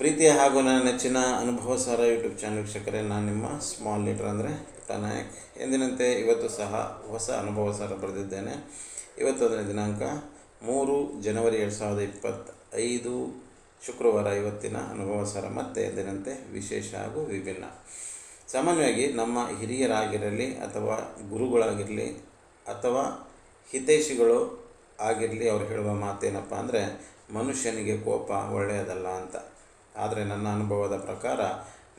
ಪ್ರೀತಿಯ ಹಾಗೂ ನನ್ನ ನೆಚ್ಚಿನ ಅನುಭವ ಸಾರ ಯೂಟ್ಯೂಬ್ ಚಾನಲ್ ವೀಕ್ಷಕರೇ, ನಾನು ನಿಮ್ಮ ಸ್ಮಾಲ್ ಲೀಡರ್ ಅಂದರೆ ತನಾಯಕ್ ಎಂದಿನಂತೆ ಇವತ್ತು ಸಹ ಹೊಸ ಅನುಭವ ಸಾರ ಬರೆದಿದ್ದೇನೆ. ಇವತ್ತು ದಿನಾಂಕ ಮೂರು ಜನವರಿ ಎರಡು ಸಾವಿರದ ಇಪ್ಪತ್ತೈದು ಶುಕ್ರವಾರ. ಇವತ್ತಿನ ಅನುಭವ ಸಾರ ಮತ್ತೆ ಎಂದಿನಂತೆ ವಿಶೇಷ ಹಾಗೂ ವಿಭಿನ್ನ. ಸಾಮಾನ್ಯವಾಗಿ ನಮ್ಮ ಹಿರಿಯರಾಗಿರಲಿ ಅಥವಾ ಗುರುಗಳಾಗಿರಲಿ ಅಥವಾ ಹಿತೈಷಿಗಳು ಆಗಿರಲಿ ಅವ್ರು ಹೇಳುವ ಮಾತೇನಪ್ಪ ಅಂದರೆ, ಮನುಷ್ಯನಿಗೆ ಕೋಪ ಒಳ್ಳೆಯದಲ್ಲ ಅಂತ. ಆದರೆ ನನ್ನ ಅನುಭವದ ಪ್ರಕಾರ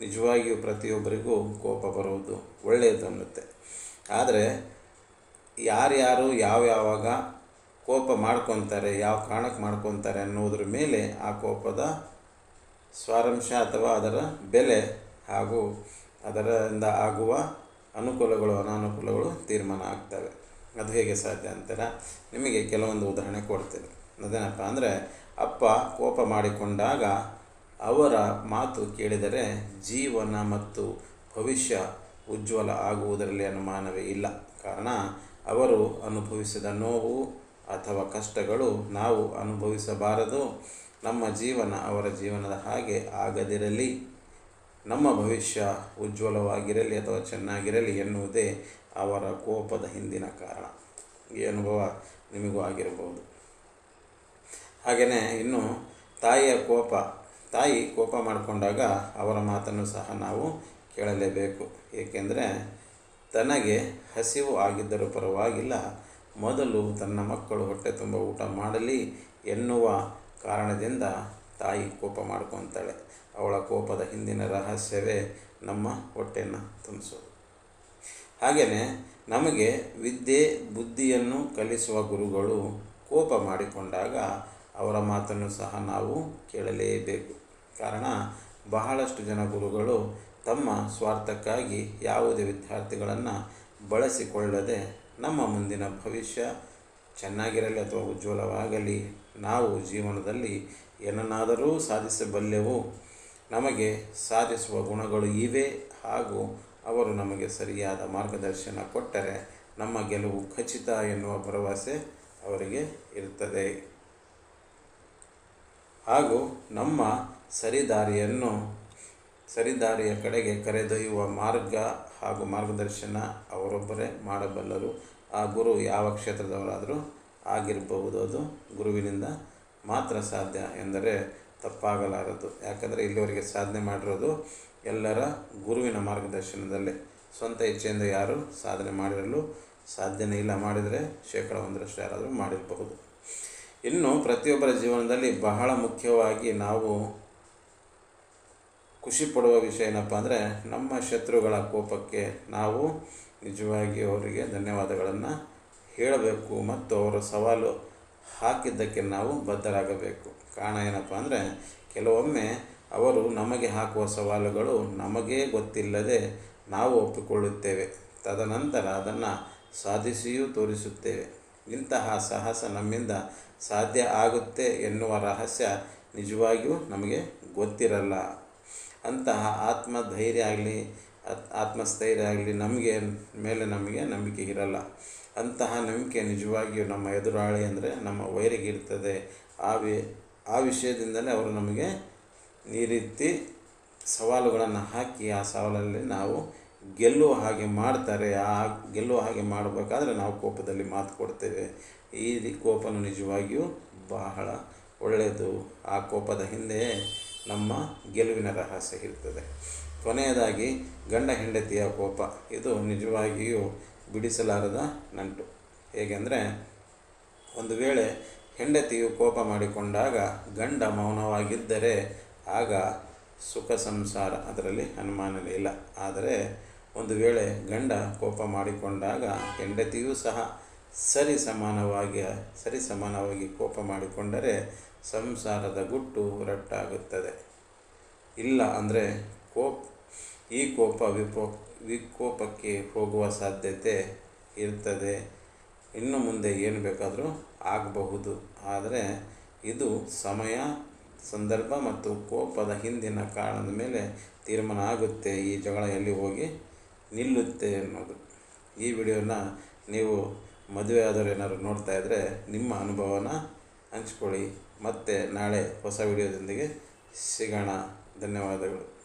ನಿಜವಾಗಿಯೂ ಪ್ರತಿಯೊಬ್ಬರಿಗೂ ಕೋಪ ಬರುವುದು ಒಳ್ಳೆಯದು ಅನ್ನುತ್ತೆ. ಆದರೆ ಯಾರ್ಯಾರು ಯಾವ್ಯಾವಾಗ ಕೋಪ ಮಾಡ್ಕೊತಾರೆ, ಯಾವ ಕಾರಣಕ್ಕೆ ಮಾಡ್ಕೊತಾರೆ ಅನ್ನೋದ್ರ ಮೇಲೆ ಆ ಕೋಪದ ಸ್ವಾರಂಶ ಅಥವಾ ಅದರ ಬೆಲೆ ಹಾಗೂ ಅದರಿಂದ ಆಗುವ ಅನುಕೂಲಗಳು, ಅನಾನುಕೂಲಗಳು ತೀರ್ಮಾನ ಆಗ್ತವೆ. ಅದು ಹೇಗೆ ಸಾಧ್ಯ ಅಂತೀರ? ನಿಮಗೆ ಕೆಲವೊಂದು ಉದಾಹರಣೆ ಕೊಡ್ತೀನಿ. ಅದೇನಪ್ಪ ಅಂದರೆ, ಅಪ್ಪ ಕೋಪ ಮಾಡಿಕೊಂಡಾಗ ಅವರ ಮಾತು ಕೇಳಿದರೆ ಜೀವನ ಮತ್ತು ಭವಿಷ್ಯ ಉಜ್ವಲ ಆಗುವುದರಲ್ಲಿ ಅನುಮಾನವೇ ಇಲ್ಲ. ಕಾರಣ, ಅವರು ಅನುಭವಿಸಿದ ನೋವು ಅಥವಾ ಕಷ್ಟಗಳು ನಾವು ಅನುಭವಿಸಬಾರದು. ನಮ್ಮ ಜೀವನ ಅವರ ಜೀವನದ ಹಾಗೆ ಆಗದಿರಲಿ. ನಮ್ಮ ಭವಿಷ್ಯ ಉಜ್ವಲವಾಗಿರಲಿ ಅಥವಾ ಚೆನ್ನಾಗಿರಲಿ ಎನ್ನುವುದೇ ಅವರ ಕೋಪದ ಹಿಂದಿನ ಕಾರಣ. ಈ ಅನುಭವ ನಿಮಗೂ ಆಗಿರಬಹುದು. ಹಾಗೆಯೇ ಇನ್ನು ತಾಯಿಯ ಕೋಪ ತಾಯಿ ಕೋಪ ಮಾಡಿಕೊಂಡಾಗ ಅವರ ಮಾತನ್ನು ಸಹ ನಾವು ಕೇಳಲೇಬೇಕು. ಏಕೆಂದರೆ ತನಗೆ ಹಸಿವು ಆಗಿದ್ದರೂ ಪರವಾಗಿಲ್ಲ. ಮೊದಲು ತನ್ನ ಮಕ್ಕಳು ಹೊಟ್ಟೆ ತುಂಬ ಊಟ ಮಾಡಲಿ ಎನ್ನುವ ಕಾರಣದಿಂದ ತಾಯಿ ಕೋಪ ಮಾಡ್ಕೊತಾಳೆ. ಅವಳ ಕೋಪದ ಹಿಂದಿನ ರಹಸ್ಯವೇ ನಮ್ಮ ಹೊಟ್ಟೆಯನ್ನು ತುಂಬಿಸೋದು. ಹಾಗೆಯೇ ನಮಗೆ ವಿದ್ಯೆ, ಬುದ್ಧಿಯನ್ನು ಕಲಿಸುವ ಗುರುಗಳು ಕೋಪ ಮಾಡಿಕೊಂಡಾಗ ಅವರ ಮಾತನ್ನು ಸಹ ನಾವು ಕೇಳಲೇಬೇಕು. ಕಾರಣ ಬಹಳಷ್ಟು ಜನ ಗುರುಗಳು ತಮ್ಮ ಸ್ವಾರ್ಥಕ್ಕಾಗಿ ಯಾವುದೇ ವಿದ್ಯಾರ್ಥಿಗಳನ್ನು ಬಳಸಿಕೊಳ್ಳದೆ ನಮ್ಮ ಮುಂದಿನ ಭವಿಷ್ಯ ಚೆನ್ನಾಗಿರಲಿ ಅಥವಾ ಉಜ್ವಲವಾಗಲಿ, ನಾವು ಜೀವನದಲ್ಲಿ ಏನನ್ನಾದರೂ ಸಾಧಿಸಬಲ್ಲೆವು. ನಮಗೆ ಸಾಧಿಸುವ ಗುಣಗಳು ಇವೆ ಹಾಗೂ ಅವರು ನಮಗೆ ಸರಿಯಾದ ಮಾರ್ಗದರ್ಶನ ಕೊಟ್ಟರೆ ನಮ್ಮ ಗೆಲುವು ಖಚಿತ ಎನ್ನುವ ಭರವಸೆ ಅವರಿಗೆ ಇರುತ್ತದೆ. ಹಾಗೂ ನಮ್ಮ ಸರಿದಾರಿಯನ್ನು ಸರಿದಾರಿಯ ಕಡೆಗೆ ಕರೆದೊಯ್ಯುವ ಮಾರ್ಗ ಹಾಗೂ ಮಾರ್ಗದರ್ಶನ ಅವರೊಬ್ಬರೇ ಮಾಡಬಲ್ಲರು. ಆ ಗುರು ಯಾವ ಕ್ಷೇತ್ರದವರಾದರೂ ಆಗಿರಬಹುದು. ಅದು ಗುರುವಿನಿಂದ ಮಾತ್ರ ಸಾಧ್ಯ ಎಂದರೆ ತಪ್ಪಾಗಲಾರದು. ಯಾಕಂದರೆ ಇಲ್ಲಿವರೆಗೆ ಸಾಧನೆ ಮಾಡಿರೋದು ಎಲ್ಲರ ಗುರುವಿನ ಮಾರ್ಗದರ್ಶನದಲ್ಲೇ. ಸ್ವಂತ ಇಚ್ಛೆಯಿಂದ ಯಾರು ಸಾಧನೆ ಮಾಡಿರಲು ಸಾಧ್ಯನೇ ಇಲ್ಲ. ಮಾಡಿದರೆ ಶೇಕಡ ಒಂದರಷ್ಟು ಯಾರಾದರೂ ಮಾಡಿರಬಹುದು. ಇನ್ನು ಪ್ರತಿಯೊಬ್ಬರ ಜೀವನದಲ್ಲಿ ಬಹಳ ಮುಖ್ಯವಾಗಿ ನಾವು ಖುಷಿ ಪಡುವ ವಿಷಯ ಏನಪ್ಪ ಅಂದರೆ ನಮ್ಮ ಶತ್ರುಗಳ ಕೋಪಕ್ಕೆ ನಾವು ನಿಜವಾಗಿ ಅವರಿಗೆ ಧನ್ಯವಾದಗಳನ್ನು ಹೇಳಬೇಕು ಮತ್ತು ಅವರ ಸವಾಲು ಹಾಕಿದ್ದಕ್ಕೆ ನಾವು ಬದ್ಧರಾಗಬೇಕು. ಕಾರಣ ಏನಪ್ಪ ಅಂದರೆ ಕೆಲವೊಮ್ಮೆ ಅವರು ನಮಗೆ ಹಾಕುವ ಸವಾಲುಗಳು ನಮಗೇ ಗೊತ್ತಿಲ್ಲದೆ ನಾವು ಒಪ್ಪಿಕೊಳ್ಳುತ್ತೇವೆ. ತದನಂತರ ಅದನ್ನು ಸಾಧಿಸಿಯೂ ತೋರಿಸುತ್ತೇವೆ. ಇಂತಹ ಸಾಹಸ ನಮ್ಮಿಂದ ಸಾಧ್ಯ ಆಗುತ್ತೆ ಎನ್ನುವ ರಹಸ್ಯ ನಿಜವಾಗಿಯೂ ನಮಗೆ ಗೊತ್ತಿರಲ್ಲ. ಅಂತಹ ಆತ್ಮಧೈರ್ಯ ಆಗಲಿ ಆತ್ಮಸ್ಥೈರ್ಯ ಆಗಲಿ ನಮಗೆ, ಮೇಲೆ ನಮಗೆ ನಂಬಿಕೆ ಇರಲ್ಲ. ಅಂತಹ ನಂಬಿಕೆ ನಿಜವಾಗಿಯೂ ನಮ್ಮ ಎದುರಾಳಿ ಅಂದರೆ ನಮ್ಮ ವೈರಿಗಿರ್ತದೆ ಆ ವಿ, ಆ ವಿಷಯದಿಂದಲೇ ಅವರು ನಮಗೆ ಈ ರೀತಿ ಸವಾಲುಗಳನ್ನು ಹಾಕಿ ಆ ಸವಾಲಲ್ಲಿ ನಾವು ಗೆಲ್ಲುವ ಹಾಗೆ ಮಾಡ್ತಾರೆ. ಆ ಗೆಲ್ಲುವ ಹಾಗೆ ಮಾಡಬೇಕಾದ್ರೆ ನಾವು ಕೋಪದಲ್ಲಿ ಮಾತು ಕೊಡ್ತೇವೆ. ಈ ಕೋಪನು ನಿಜವಾಗಿಯೂ ಬಹಳ ಒಳ್ಳೆಯದು. ಆ ಕೋಪದ ಹಿಂದೆ ನಮ್ಮ ಗೆಲುವಿನ ರಹಸ್ಯ ಇರ್ತದೆ. ಕೊನೆಯದಾಗಿ, ಗಂಡ ಹೆಂಡತಿಯ ಕೋಪ. ಇದು ನಿಜವಾಗಿಯೂ ಬಿಡಿಸಲಾರದ ನಂಟು. ಹೇಗೆಂದರೆ, ಒಂದು ವೇಳೆ ಹೆಂಡತಿಯು ಕೋಪ ಮಾಡಿಕೊಂಡಾಗ ಗಂಡ ಮೌನವಾಗಿದ್ದರೆ ಆಗ ಸುಖ ಸಂಸಾರ ಅದರಲ್ಲಿ ಅನುಮಾನವೇ ಇಲ್ಲ. ಆದರೆ, ಒಂದು ವೇಳೆ ಗಂಡ ಕೋಪ ಮಾಡಿಕೊಂಡಾಗ ಹೆಂಡತಿಯೂ ಸಹ ಸರಿ ಸಮಾನವಾಗಿ ಸರಿ ಸಮಾನವಾಗಿ ಕೋಪ ಮಾಡಿಕೊಂಡರೆ ಸಂಸಾರದ ಗುಟ್ಟು ರಟ್ಟಾಗುತ್ತದೆ. ಇಲ್ಲ ಅಂದರೆ ಕೋಪ್, ಈ ಕೋಪ ವಿಪೋ ವಿಕೋಪಕ್ಕೆ ಹೋಗುವ ಸಾಧ್ಯತೆ ಇರ್ತದೆ. ಇನ್ನು ಮುಂದೆ ಏನು ಬೇಕಾದರೂ ಆಗಬಹುದು. ಆದರೆ ಇದು ಸಮಯ, ಸಂದರ್ಭ ಮತ್ತು ಕೋಪದ ಹಿಂದಿನ ಕಾರಣದ ಮೇಲೆ ತೀರ್ಮಾನ ಆಗುತ್ತೆ. ಈ ಜಗಳ ಎಲ್ಲಿ ಹೋಗಿ ನಿಲ್ಲುತ್ತೆ ಅನ್ನೋದು. ಈ ವಿಡಿಯೋನ ನೀವು ಮದುವೆ ಆದವರು ಏನಾದ್ರು ನೋಡ್ತಾ ಇದ್ದರೆ ನಿಮ್ಮ ಅನುಭವನ ಹಂಚ್ಕೊಳ್ಳಿ. ಮತ್ತೆ ನಾಳೆ ಹೊಸ ವಿಡಿಯೋದೊಂದಿಗೆ ಸಿಗೋಣ. ಧನ್ಯವಾದಗಳು.